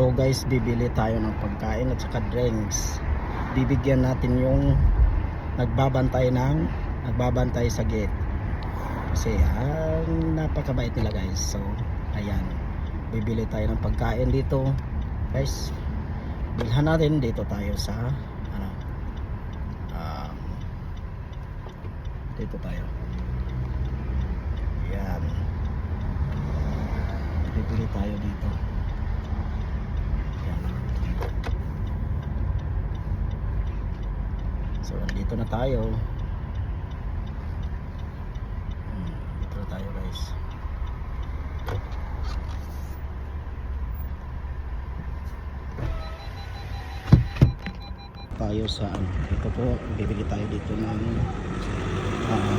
So guys, bibili tayo ng pagkain at saka drinks. Bibigyan natin yung nagbabantay ng nagbabantay sa gate. Kasi ah, napakabait nila guys. So, ayan. Bibili tayo ng pagkain dito. Guys, bilhan natin dito tayo sa ano um, dito tayo. Ayan. Bibili tayo dito. Ayan. So, dito na tayo. Hmm, Dito na tayo guys. Tayo sa ano, ito po, bibili tayo dito ng ah,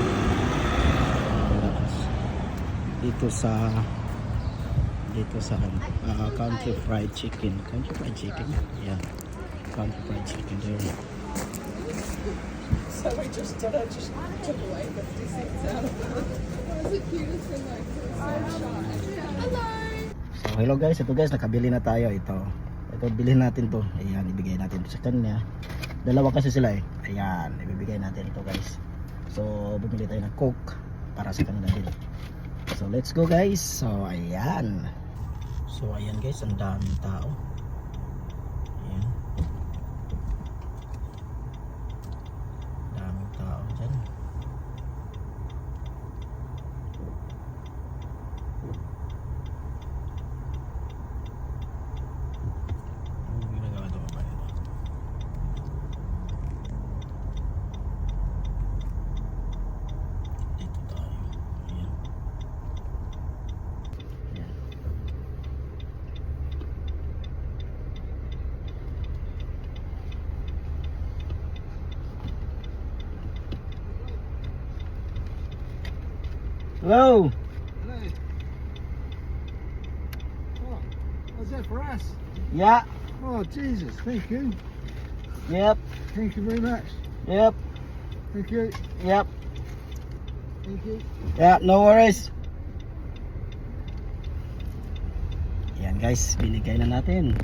dito sa dito sa ah, country fried chicken. Country fried chicken? Yeah. Country fried chicken there So we just did it, just took away 50 cents out of it. Was the cutest and like. Hello! So hello guys, ito guys, nakabili na tayo ito. Ito bilhin natin to. Ayan, ibigay natin to sa kanya. Dalawa kasi sila eh. Ayan, ibibigay natin ito guys. So bumili tayo ng Coke para sa kanila din. So let's go guys. So ayan. So ayan guys, ang daming tao. Hello. Hello. Oh, was that for us? Yeah. Oh, Jesus. Thank you. Yep. Thank you very much. Yep. Thank you. Yep. Thank you. Yeah, no worries. Yan guys, binigay na natin.